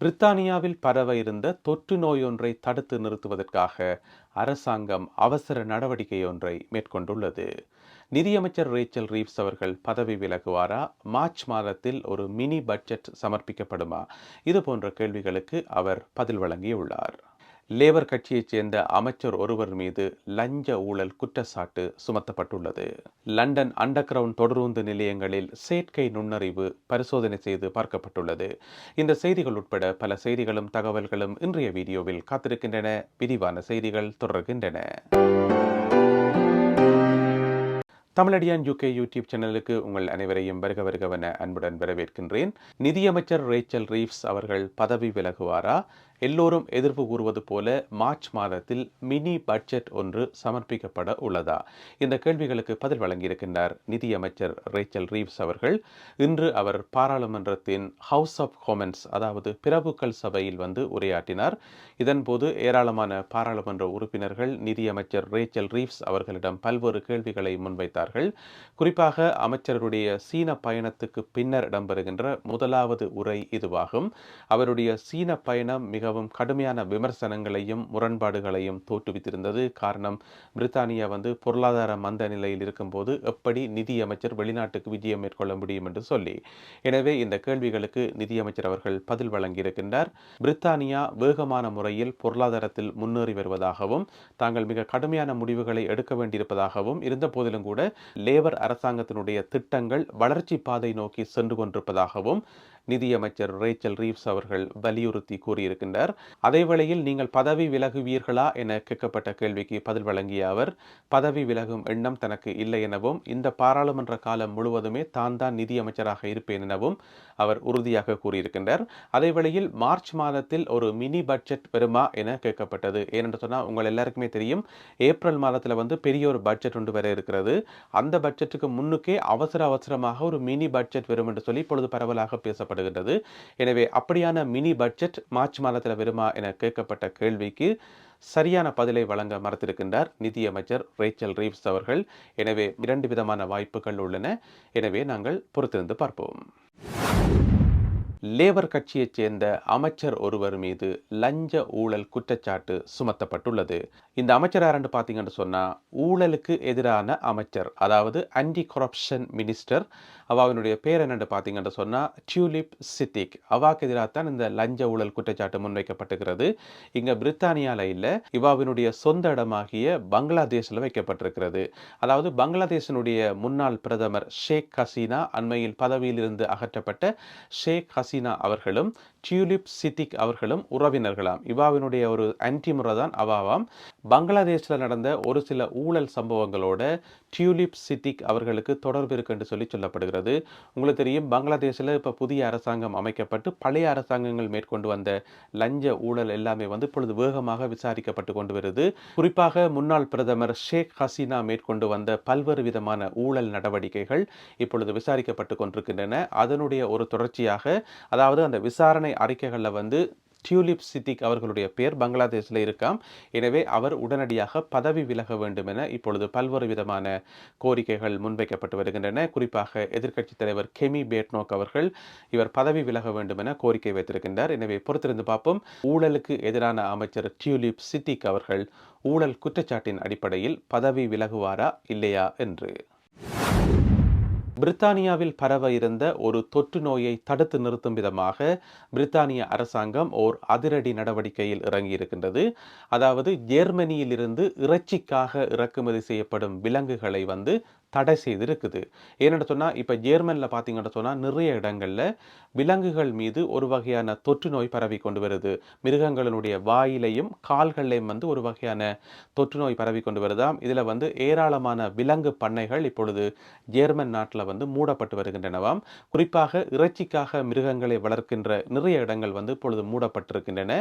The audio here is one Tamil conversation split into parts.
பிரித்தானியாவில் பரவ இருந்த தொற்று நோயொன்றை தடுத்து நிறுத்துவதற்காக அரசாங்கம் அவசர நடவடிக்கை ஒன்றை மேற்கொண்டுள்ளது. நிதியமைச்சர் ரேச்சல் ரீவ்ஸ் அவர்கள் பதவி விலகுவாரா? மார்ச் மாதத்தில் ஒரு மினி பட்ஜெட் சமர்ப்பிக்கப்படுமா? இது போன்ற கேள்விகளுக்கு அவர் பதில் வழங்கியுள்ளார். லேபர் கட்சியைச் சேர்ந்த அமைச்சர் ஒருவர் மீது லஞ்ச ஊழல் குற்றச்சாட்டு சுமத்தப்பட்டுள்ளது. லண்டன் அண்டர் கிரவுண்ட் தொடருந்து நிலையங்களில் செயற்கை நுண்ணறிவு பரிசோதனை செய்து பார்க்கப்பட்டுள்ளது. இந்த செய்திகள் உட்பட பல செய்திகளும் தகவல்களும் இன்றைய வீடியோவில் காத்திருக்கின்றன. விரிவான செய்திகள் தொடர்கின்றன. தமிழடியான் யூகே யூடியூப் சேனலுக்கு உங்கள் அனைவரையும் வருக வருகவன அன்புடன் வரவேற்கின்றேன். நிதியமைச்சர் ரேச்சல் ரீவ்ஸ் அவர்கள் பதவி விலகுவாரா? எல்லோரும் எதிர்ப்பு கூறுவது போல மார்ச் மாதத்தில் மினி பட்ஜெட் ஒன்று சமர்ப்பிக்கப்பட உள்ளதா? இந்த கேள்விகளுக்கு பதில் வழங்கியிருக்கின்றார் நிதியமைச்சர் ரேச்சல் ரீவ்ஸ் அவர்கள். இன்று அவர் பாராளுமன்றத்தின் ஹவுஸ் ஆஃப் காமன்ஸ் அதாவது பிரபுக்கள் சபையில் வந்து உரையாற்றினார். இதன்போது ஏராளமான பாராளுமன்ற உறுப்பினர்கள் நிதியமைச்சர் ரேச்சல் ரீவ்ஸ் அவர்களிடம் பல்வேறு கேள்விகளை முன்வைத்தார்கள். குறிப்பாக அமைச்சருடைய சீன பயணத்துக்கு பின்னர் இடம்பெறுகின்ற முதலாவது உரை இதுவாகும். அவருடைய சீன பயணம் மிக மிகவும் கடுமையான விமர்சனங்களையும் முரண்பாடுகளையும் தோற்றுவித்திருந்தது. காரணம் பிரித்தானியா வந்து பொருளாதார மந்த நிலையில் இருக்கும்போது எப்படி நிதியமைச்சர் வெளிநாட்டுக்கு விஜயம் மேற்கொள்ள முடியும் என்று சொல்லி. எனவே இந்த கேள்விகளுக்கு நிதியமைச்சர் அவர்கள் பதில் வழங்கியிருக்கின்றார். பிரித்தானியா வேகமான முறையில் பொருளாதாரத்தில் முன்னேறி வருவதாகவும் தாங்கள் மிக கடுமையான முடிவுகளை எடுக்க வேண்டியிருப்பதாகவும் இருந்த போதிலும் கூட லேபர் அரசாங்கத்தினுடைய திட்டங்கள் வளர்ச்சி பாதை நோக்கி சென்று கொண்டிருப்பதாகவும் நிதியமைச்சர் ரேச்சல் ரீவ்ஸ் அவர்கள் வலியுறுத்தி கூறியிருக்கின்றார். அதேவேளையில் நீங்கள் பதவி விலகுவீர்களா என கேட்கப்பட்ட கேள்விக்கு பதில் வழங்கிய அவர் பதவி விலகும் எண்ணம் தனக்கு இல்லை எனவும் இந்த பாராளுமன்ற காலம் முழுவதுமே தான் தான் நிதியமைச்சராக இருப்பேன் எனவும் அவர் உறுதியாக கூறியிருக்கின்றார். அதேவேளையில் மார்ச் மாதத்தில் ஒரு மினி பட்ஜெட் வருமா என கேட்கப்பட்டது. ஏனென்று சொன்னால் உங்கள் எல்லாருக்குமே தெரியும் ஏப்ரல் மாதத்தில் வந்து பெரிய ஒரு பட்ஜெட் ஒன்று வர இருக்கிறது. அந்த பட்ஜெட்டுக்கு முன்னுக்கே அவசர அவசரமாக ஒரு மினி பட்ஜெட் வரும் என்று சொல்லி இப்பொழுது பரவலாக பேசப்படுகின்றது எனவே அப்படியான மினி பட்ஜெட் மார்ச் மாதத்தில் வருமா என கேட்கப்பட்ட கேள்விக்கு சரியான பதிலை வழங்க மறுத்திருக்கின்றார் நிதியமைச்சர் ரேச்சல் ரீவ்ஸ் அவர்கள். எனவே இரண்டு விதமான வாய்ப்புகள் உள்ளன. எனவே நாங்கள் பொறுத்திருந்து பார்ப்போம். லேபர் கட்சியைச் சேர்ந்த அமைச்சர் ஒருவர் மீது லஞ்ச ஊழல் குற்றச்சாட்டு சுமத்தப்பட்டுள்ளது. இந்த அமைச்சர் யாருன்னு பார்த்தீங்கன்னு சொன்னால் ஊழலுக்கு எதிரான அமைச்சர் அதாவது ஆன்டி கரப்ஷன் மினிஸ்டர் அவாவினுடைய பேர் என்னென்னு பார்த்தீங்கன்னு சொன்னால் டியூலிப் சித்திக் அவாக்கு எதிராக தான் இந்த லஞ்ச ஊழல் குற்றச்சாட்டு முன்வைக்கப்பட்டுகிறது. இங்கே பிரித்தானியாவில் இல்லை இவாவினுடைய சொந்த இடமாகிய பங்களாதேஷில் வைக்கப்பட்டிருக்கிறது. அதாவது பங்களாதேஷினுடைய முன்னாள் பிரதமர் ஷேக் ஹசீனா அண்மையில் பதவியிலிருந்து அகற்றப்பட்ட ஷேக் ஹசீனா ஹசீனா அவர்களும் டியூலிப் சித்திக் அவர்களும் உறவினர்களாம். இவாவினுடைய ஒரு அன்டி முறை தான் அவாவாம். பங்களாதேஷில் நடந்த ஒரு சில ஊழல் சம்பவங்களோட டியூலிப் சித்திக் அவர்களுக்கு தொடர்பு இருக்கு என்று சொல்லி சொல்லப்படுகிறது. உங்களுக்கு தெரியும் பங்களாதேஷில் இப்போ புதிய அரசாங்கம் அமைக்கப்பட்டு பழைய அரசாங்கங்கள் மேற்கொண்டு வந்த லஞ்ச ஊழல் எல்லாமே வந்து இப்பொழுது வேகமாக விசாரிக்கப்பட்டு கொண்டு வருது. குறிப்பாக முன்னாள் பிரதமர் ஷேக் ஹசீனா மேற்கொண்டு வந்த பல்வேறு விதமான ஊழல் நடவடிக்கைகள் இப்பொழுது விசாரிக்கப்பட்டு கொண்டிருக்கின்றன. அதனுடைய ஒரு தொடர்ச்சியாக அதாவது அந்த விசாரணை அறிக்கைகளில் வந்து டியூலிப் சித்திக் அவர்களுடைய பேர் பங்களாதேஷில் இருக்காம். எனவே அவர் உடனடியாக பதவி விலக வேண்டும் என இப்பொழுது பல்வேறு விதமான கோரிக்கைகள் முன்வைக்கப்பட்டு வருகின்றன. குறிப்பாக எதிர்க்கட்சித் தலைவர் கெமி பேட்னோக் அவர்கள் இவர் பதவி விலக வேண்டும் என கோரிக்கை வைத்திருக்கின்றார். எனவே பொறுத்திருந்து பார்ப்போம். ஊழலுக்கு எதிரான அமைச்சர் டியூலிப் சித்திக் அவர்கள் ஊழல் குற்றச்சாட்டின் அடிப்படையில் பதவி விலகுவாரா இல்லையா என்று. பிரித்தானியாவில் பரவ இருந்த ஒரு தொற்று நோயை தடுத்து நிறுத்தும் விதமாக பிரித்தானிய அரசாங்கம் ஓர் அதிரடி நடவடிக்கையில் இறங்கியிருக்கின்றது. அதாவது ஜெர்மனியிலிருந்து இறைச்சிக்காக இறக்குமதி செய்யப்படும் விலங்குகளை வந்து தடை செய்து இருக்குது ஏன்னு சொன்னால் இப்போ ஜேர்மனில் பார்த்தீங்கன்னு சொன்னால் நிறைய இடங்களில் விலங்குகள் மீது ஒரு வகையான தொற்று நோய் பரவி கொண்டு வருது. மிருகங்களினுடைய வாயிலையும் கால்களையும் வந்து ஒரு வகையான தொற்று நோய் பரவி கொண்டு வருதாம் இதில் வந்து ஏராளமான விலங்கு பண்ணைகள் இப்பொழுது ஜேர்மன் நாட்டில் வந்து மூடப்பட்டு வருகின்றனவாம். குறிப்பாக இறைச்சிக்காக மிருகங்களை வளர்க்கின்ற நிறைய இடங்கள் வந்து இப்பொழுது மூடப்பட்டிருக்கின்றன.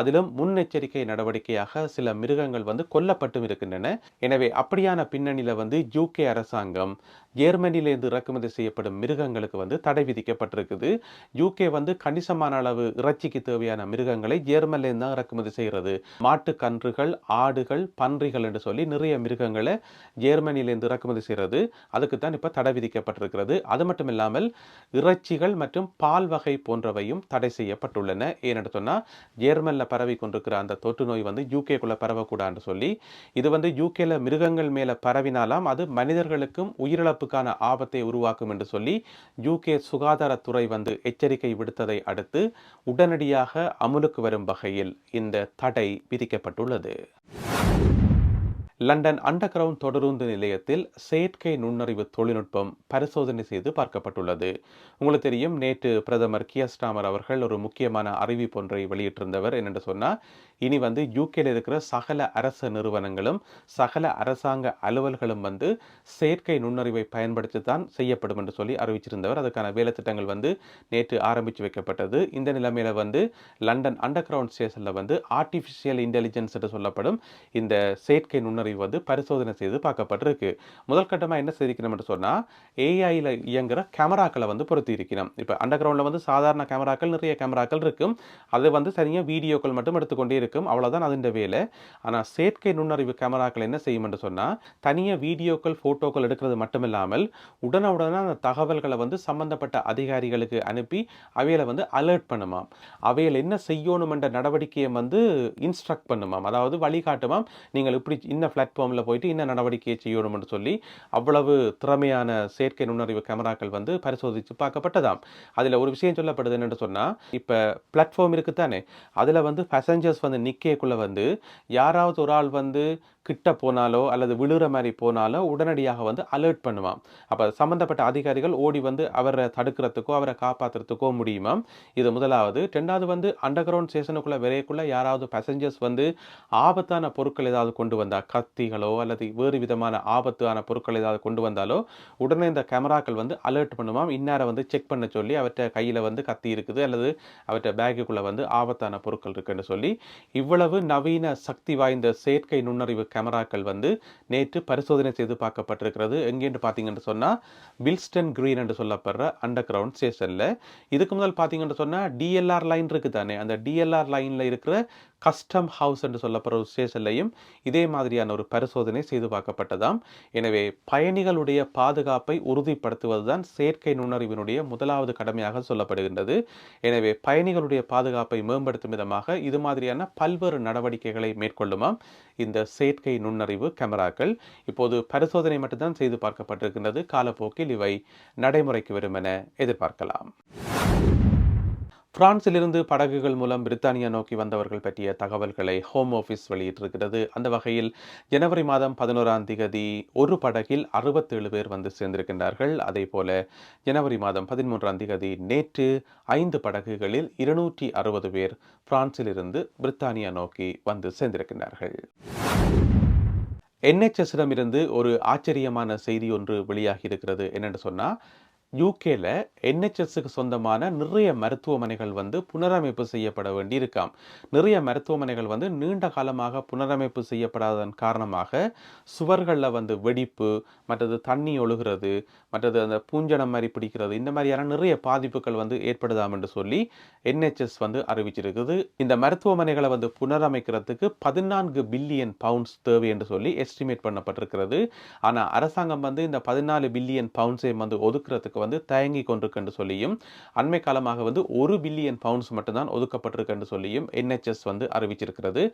அதிலும் முன்னெச்சரிக்கை நடவடிக்கையாக சில மிருகங்கள் வந்து கொல்லப்பட்டும் இருக்கின்றன. எனவே அப்படியான பின்னணியில் வந்து யூகே அரசு அரசாங்கம் ஜேர்மனியிலேருந்து இறக்குமதி செய்யப்படும் மிருகங்களுக்கு வந்து தடை விதிக்கப்பட்டிருக்குது. யூகே வந்து கணிசமான அளவு இறைச்சிக்கு தேவையான மிருகங்களை ஜேர்மனிலேருந்து தான் இறக்குமதி செய்கிறது. மாட்டு கன்றுகள் ஆடுகள் பன்றிகள் என்று சொல்லி நிறைய மிருகங்களை ஜேர்மனியிலேருந்து இறக்குமதி செய்கிறது. அதுக்கு தான் இப்போ தடை விதிக்கப்பட்டிருக்கிறது. அது மட்டும் இல்லாமல் இறைச்சிகள் மற்றும் பால் வகை போன்றவையும் தடை செய்யப்பட்டுள்ளன. ஏன்னு சொன்னால் ஜேர்மனில் பரவி கொண்டிருக்கிற அந்த தொற்று நோய் வந்து யூகேக்குள்ளே பரவக்கூடாதுன்னு சொல்லி இது வந்து யூகேல மிருகங்கள் மேலே பரவினாலாம் அது மனிதர்கள் மக்களுக்கும் உயிரிழப்புக்கான ஆபத்தை உருவாக்கும் என்று சொல்லி யூகே சுகாதாரத்துறை வந்து எச்சரிக்கை விடுத்ததை அடுத்து உடனடியாக அமுலுக்கு வரும் வகையில் இந்த தடை விதிக்கப்பட்டுள்ளது. லண்டன் அண்டர் கிரவுண்ட் தொடருந்து நிலையத்தில் செயற்கை நுண்ணறிவு தொழில்நுட்பம் பரிசோதனை செய்து பார்க்கப்பட்டுள்ளது. உங்களுக்கு தெரியும் நேற்று பிரதமர் கியஸ்டாமர் அவர்கள் ஒரு முக்கியமான அறிவிப்பு ஒன்றை வெளியிட்டிருந்தவர். என்னென்று சொன்னால் இனி வந்து யூகேல இருக்கிற சகல அரசு நிறுவனங்களும் சகல அரசாங்க அலுவல்களும் வந்து செயற்கை நுண்ணறிவை பயன்படுத்தி தான் செய்யப்படும் என்று சொல்லி அறிவிச்சிருந்தவர். அதுக்கான வேலைத்திட்டங்கள் வந்து நேற்று ஆரம்பித்து வைக்கப்பட்டது. இந்த நிலைமையில் வந்து லண்டன் அண்டர் கிரவுண்ட் ஸ்டேஷனில் வந்து ஆர்டிஃபிஷியல் இன்டெலிஜென்ஸ் என்று சொல்லப்படும் இந்த செயற்கை நுண்ணறிவு வந்து பரிசோதனை செய்து பார்க்கப்பட்டிருக்கு. முதல் கட்டமாக என்ன செய்திருக்கணும் என்று சொன்னால் ஏஐயில் இயங்குகிற கேமராக்களை வந்து பொருத்தி இருக்கணும். இப்போ அண்டர் கிரவுண்டில் வந்து சாதாரண கேமராக்கள் நிறைய கேமராக்கள் இருக்கும். அது வந்து சரியாக வீடியோக்கள் மட்டும் எடுத்துக்கொண்டே இருக்கும். அவ்வளோதான் அதுன்ற வேலை. ஆனால் செயற்கை நுண்ணறிவு கேமராக்கள் என்ன செய்யும் என்று சொன்னால் தனியாக வீடியோக்கள் ஃபோட்டோக்கள் எடுக்கிறது மட்டுமில்லாமல் உடனுடனே அந்த தகவல்களை வந்து சம்பந்தப்பட்ட அதிகாரிகளுக்கு அனுப்பி அவைகளை வந்து அலர்ட் பண்ணுமாம். அவையில் என்ன செய்யணும் என்ற நடவடிக்கையை வந்து இன்ஸ்ட்ரக்ட் பண்ணுமாம். அதாவது வழிகாட்டுமாம். நீங்கள் இப்படி இன்ன பிளாட்ஃபார்மில் போயிட்டு என்ன நடவடிக்கையை செய்யணும் என்று சொல்லி அவ்வளவு திறமையான செயற்கை நுண்ணறிவு கேமராக்கள் வந்து பரிசோதித்து பார்க்கப்பட்டதாம். அதில் ஒரு விஷயம் சொல்லப்படுது என்னென்னு சொன்னால் இப்போ பிளாட்ஃபார்ம் இருக்குதானே? அதில் வந்து பேசஞ்சர்ஸ் வந்து நிற்கக்குள்ளே வந்து யாராவது ஒரு ஆள் வந்து கிட்ட போனாலோ அல்லது விழுற மாதிரி போனாலோ உடனடியாக வந்து அலர்ட் பண்ணுவான். அப்போ சம்மந்தப்பட்ட அதிகாரிகள் ஓடி வந்து அவரை தடுக்கிறதுக்கோ அவரை காப்பாற்றுறதுக்கோ முடியுமா? இது முதலாவது. ரெண்டாவது வந்து அண்டர் கிரவுண்ட் ஸ்டேஷனுக்குள்ளே விரையக்குள்ளே யாராவது பேசஞ்சர்ஸ் வந்து ஆபத்தான பொருட்கள் ஏதாவது கொண்டு வந்தால் கத்திகளோ அல்லது வேறு விதமான ஆபத்தான பொருட்கள் ஏதாவது கொண்டு வந்தாலோ உடனே இந்த கேமராக்கள் வந்து அலர்ட் பண்ணுமாம் இந்நேரம் வந்து செக் பண்ண சொல்லி அவற்றை கையில் வந்து கத்தி இருக்குது அல்லது அவற்றை பேக்குக்குள்ளே வந்து ஆபத்தான பொருட்கள் இருக்குன்னு சொல்லி இவ்வளவு நவீன சக்தி வாய்ந்த செயற்கை நுண்ணறிவு கேமராக்கள் வந்து நேற்று பரிசோதனை செய்து பார்க்கப்பட்டிருக்கிறது. எங்கேன்னு பார்த்தீங்கன்னு சொன்னால் வில்ஸ்டன் கிரீன் என்று சொல்லப்படுற அண்டர் கிரவுண்ட் ஸ்டேஷனில் இதுக்கு முதல் பார்த்தீங்கன்னு சொன்னால் டிஎல்ஆர் லைன் இருக்குது தானே அந்த டிஎல்ஆர் லைனில் இருக்கிற கஸ்டம் ஹவுஸ் என்று சொல்லப்படுற ஒரு ஸ்டேஷன்லையும் இதே மாதிரியான ஒரு பரிசோதனை செய்து பார்க்கப்பட்டதாம். எனவே பயணிகளுடைய பாதுகாப்பை உறுதிப்படுத்துவதுதான் செயற்கை நுண்ணறிவினுடைய முதலாவது கடமையாக சொல்லப்படுகின்றது. எனவே பயணிகளுடைய பாதுகாப்பை மேம்படுத்தும் விதமாக இது மாதிரியான பல்வேறு நடவடிக்கைகளை மேற்கொள்ளுமாம். இந்த செயற்கை நுண்ணறிவு கேமராக்கள் இப்போது பரிசோதனை மட்டும்தான் செய்து பார்க்கப்பட்டிருக்கின்றது. காலப்போக்கில் இவை நடைமுறைக்கு வரும் என எதிர்பார்க்கலாம். பிரான்சிலிருந்து படகுகள் மூலம் பிரித்தானியா நோக்கி வந்தவர்கள் பற்றிய தகவல்களை ஹோம் ஆஃபீஸ் வெளியிட்டிருக்கிறது. அந்த வகையில் ஜனவரி மாதம் பதினோராம் திகதி ஒரு படகில் அறுபத்தேழு பேர் வந்து சேர்ந்திருக்கின்றார்கள். அதே போல ஜனவரி மாதம் பதிமூன்றாம் திகதி நேற்று ஐந்து படகுகளில் இருநூற்றி அறுபது பேர் பிரான்சிலிருந்து பிரித்தானியா நோக்கி வந்து சேர்ந்திருக்கின்றார்கள். என்ஹெச்எஸ்ஸிடமிருந்து ஒரு ஆச்சரியமான செய்தி ஒன்று வெளியாகி இருக்கிறது. என்னென்னு சொன்னால் யூகேல என்ஹெச்எஸ்க்கு சொந்தமான நிறைய மருத்துவமனைகள் வந்து புனரமைப்பு செய்யப்பட வேண்டி இருக்காம் நிறைய மருத்துவமனைகள் வந்து நீண்ட காலமாக புனரமைப்பு செய்யப்படாததன் காரணமாக சுவர்களில் வந்து வெடிப்பு மற்றது தண்ணி ஒழுகிறது மற்றது அந்த பூஞ்சனம் மாதிரி பிடிக்கிறது இந்த மாதிரியான நிறைய பாதிப்புகள் வந்து ஏற்படுதாம் என்று சொல்லி என்ஹெச்எஸ் வந்து அறிவிச்சிருக்குது. இந்த மருத்துவமனைகளை வந்து புனரமைக்கிறதுக்கு பதினான்கு பில்லியன் பவுண்ட்ஸ் தேவை என்று சொல்லி எஸ்டிமேட் பண்ணப்பட்டிருக்கிறது. ஆனால் அரசாங்கம் வந்து இந்த பதினாலு பில்லியன் பவுண்ட்ஸை வந்து ஒதுக்குறதுக்கு வந்து தயங்கி கொண்டிருக்குன்னு சொல்லியும் அண்மை காலமாக வந்து ஒரு பில்லியன் பவுண்ட்ஸ் மட்டும்தான் ஒதுக்கப்பட்டிருக்குன்னு சொல்லியும் என்ஹெச்எஸ் வந்து அறிவிச்சிருக்கிறது.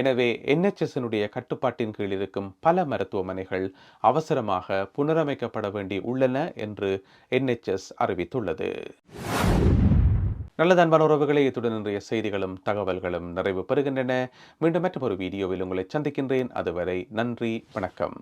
எனவே என்ஹெச்எஸ்னுடைய கட்டுப்பாட்டின் கீழ் இருக்கும் பல மருத்துவமனைகள் அவசரமாக புனரமைக்கப்பட வேண்டி உள்ளன என்று என்ஹெச்எஸ் அறிவித்துள்ளது. நல்லது அன்பான உறவுகளை இத்துடன் இன்றைய செய்திகளும் தகவல்களும் நிறைவு பெறுகின்றன. மீண்டும் மற்றொரு வீடியோவில் உங்களை சந்திக்கின்றேன். அதுவரை நன்றி வணக்கம்.